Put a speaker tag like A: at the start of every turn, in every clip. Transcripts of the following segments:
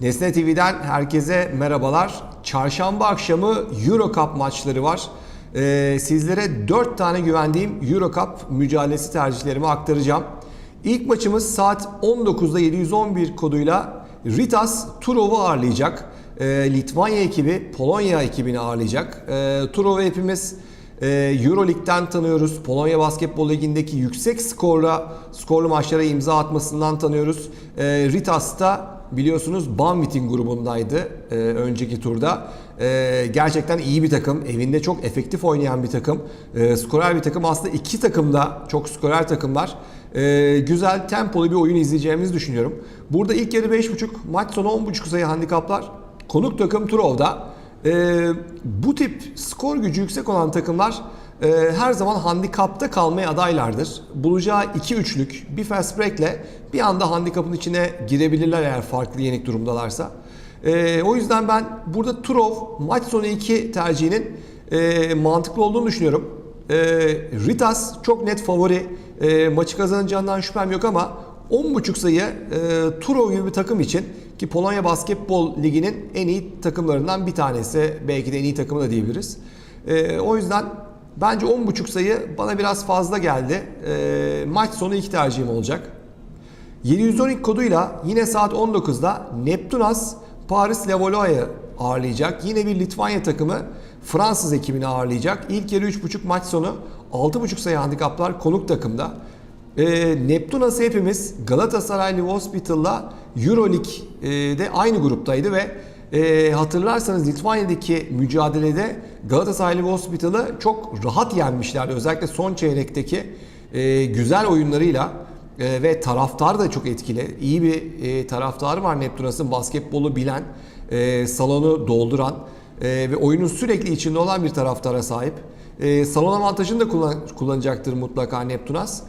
A: Nesne TV'den herkese merhabalar. Çarşamba akşamı Euro Cup maçları var. Ee, sizlere 4 tane güvendiğim Euro Cup mücadelesi tercihlerimi aktaracağım. İlk maçımız saat 19'da 711 koduyla Ritas Turov'u ağırlayacak. Ee, Litvanya ekibi Polonya ekibini ağırlayacak. Ee, Turov'u hepimiz e, Euroleague'den tanıyoruz. Polonya Basketbol Ligi'ndeki yüksek skorla skorlu maçlara imza atmasından tanıyoruz. Ee, Ritas da biliyorsunuz Banvit'in grubundaydı e, önceki turda. E, gerçekten iyi bir takım. Evinde çok efektif oynayan bir takım. E, skorer bir takım. Aslında iki takım da çok skorer takımlar. E, güzel tempolu bir oyun izleyeceğimizi düşünüyorum. Burada ilk yarı 5.5 maç sonu 10.5 sayı handikaplar. Konuk takım Turov'da. E, bu tip skor gücü yüksek olan takımlar e, her zaman handikapta kalmaya adaylardır. Bulacağı 2-3'lük bir fast break'le bir anda handikapın içine girebilirler eğer farklı yenik durumdalarsa. E, o yüzden ben burada Turov maç sonu 2 tercihinin e, mantıklı olduğunu düşünüyorum. E, Ritas çok net favori. E, maçı kazanacağından şüphem yok ama 10.5 sayı e, Turov gibi bir takım için ki Polonya Basketbol Ligi'nin en iyi takımlarından bir tanesi. Belki de en iyi takımı da diyebiliriz. E, o yüzden bence 10.5 sayı bana biraz fazla geldi. E, maç sonu iki tercihim olacak. 712 koduyla yine saat 19'da Neptunas Paris Levallois'ı ağırlayacak. Yine bir Litvanya takımı Fransız ekibini ağırlayacak. İlk yarı 3.5 maç sonu 6.5 sayı handikaplar konuk takımda. E, Neptunas'ı hepimiz Galatasaray Live Hospital'la Euroleague'de aynı gruptaydı ve e, hatırlarsanız Litvanya'daki mücadelede Galatasaray Live Hospital'ı çok rahat yenmişlerdi. Özellikle son çeyrekteki e, güzel oyunlarıyla e, ve taraftar da çok etkili. İyi bir e, taraftarı var Neptunas'ın basketbolu bilen, e, salonu dolduran e, ve oyunun sürekli içinde olan bir taraftara sahip. E, salon avantajını da kullan, kullanacaktır mutlaka Neptunas.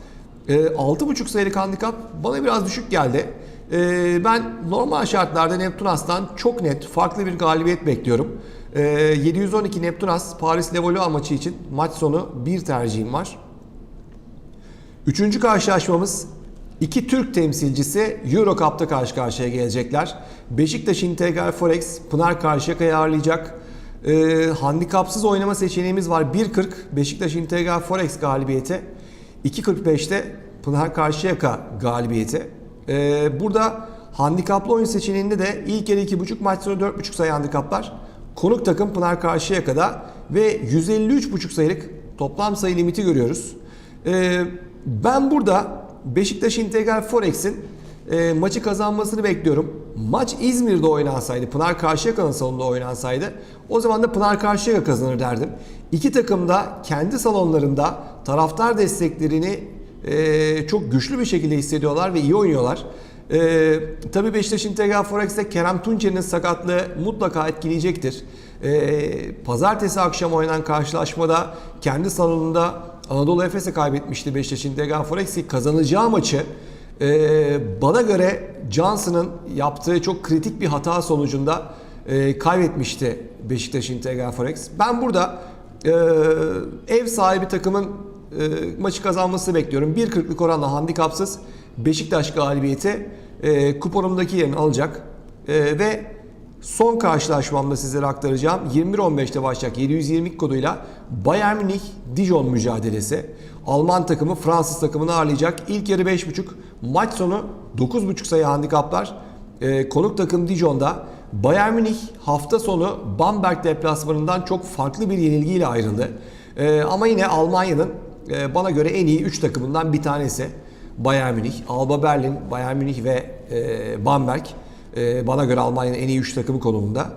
A: E, 6.5 sayılık handikap bana biraz düşük geldi. E, ben normal şartlarda Neptunas'tan çok net farklı bir galibiyet bekliyorum. E, 712 Neptunas Paris Levallois maçı için maç sonu bir tercihim var. Üçüncü karşılaşmamız iki Türk temsilcisi Euro Cup'ta karşı karşıya gelecekler. Beşiktaş Integral Forex Pınar Karşıyaka'yı ağırlayacak. Ee, handikapsız oynama seçeneğimiz var. 1.40 Beşiktaş Integral Forex galibiyeti. 2.45'te Pınar Karşıyaka galibiyeti. Ee, burada handikaplı oyun seçeneğinde de ilk yarı 2.5 maç sonu 4.5 sayı handikaplar. Konuk takım Pınar Karşıyaka'da ve 153.5 sayılık toplam sayı limiti görüyoruz. Ee, ben burada Beşiktaş Integral Forex'in e, maçı kazanmasını bekliyorum. Maç İzmir'de oynansaydı, Pınar Karşıyaka'nın salonunda oynansaydı o zaman da Pınar Karşıyaka kazanır derdim. İki takım da kendi salonlarında taraftar desteklerini e, çok güçlü bir şekilde hissediyorlar ve iyi oynuyorlar. E, tabii Beşiktaş Integral Forex'te Kerem Tunçer'in sakatlığı mutlaka etkileyecektir. E, pazartesi akşam oynanan karşılaşmada kendi salonunda Anadolu Efes'e kaybetmişti Beşiktaş Integral Forex ki kazanacağı maçı e, bana göre Johnson'ın yaptığı çok kritik bir hata sonucunda e, kaybetmişti Beşiktaş Integral Forex. Ben burada e, ev sahibi takımın e, maçı kazanmasını bekliyorum. 1.40'lık oranla handikapsız Beşiktaş galibiyeti e, kuponumdaki yerini alacak. E, ve son karşılaşmamda sizlere aktaracağım 21-15'te başlayacak 722 koduyla Bayern Münih Dijon mücadelesi. Alman takımı Fransız takımını ağırlayacak. İlk yarı 5.5 maç sonu 9.5 sayı handikaplar. E, konuk takım Dijon'da Bayern Münih hafta sonu Bamberg deplasmanından çok farklı bir yenilgiyle ayrıldı. E, ama yine Almanya'nın e, bana göre en iyi 3 takımından bir tanesi. Bayern Münih, Alba Berlin, Bayern Münih ve e, Bamberg e, bana göre Almanya'nın en iyi 3 takımı konumunda.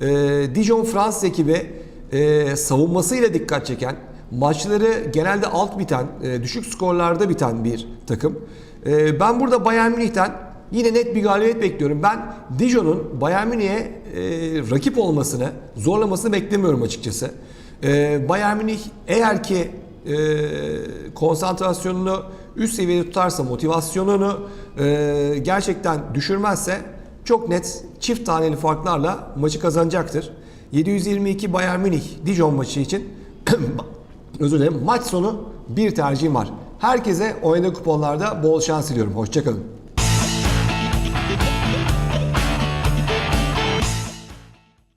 A: E, Dijon Fransız ekibi e, savunmasıyla dikkat çeken, maçları genelde alt biten, düşük skorlarda biten bir takım. Ben burada Bayern Münih'ten yine net bir galibiyet bekliyorum. Ben Dijon'un Bayern Münih'e rakip olmasını, zorlamasını beklemiyorum açıkçası. Bayern Münih eğer ki e, konsantrasyonunu üst seviyede tutarsa, motivasyonunu e, gerçekten düşürmezse çok net çift taneli farklarla maçı kazanacaktır. 722 Bayern Münih Dijon maçı için özür dilerim maç sonu bir tercihim var. Herkese oynadığı kuponlarda bol şans diliyorum. Hoşçakalın.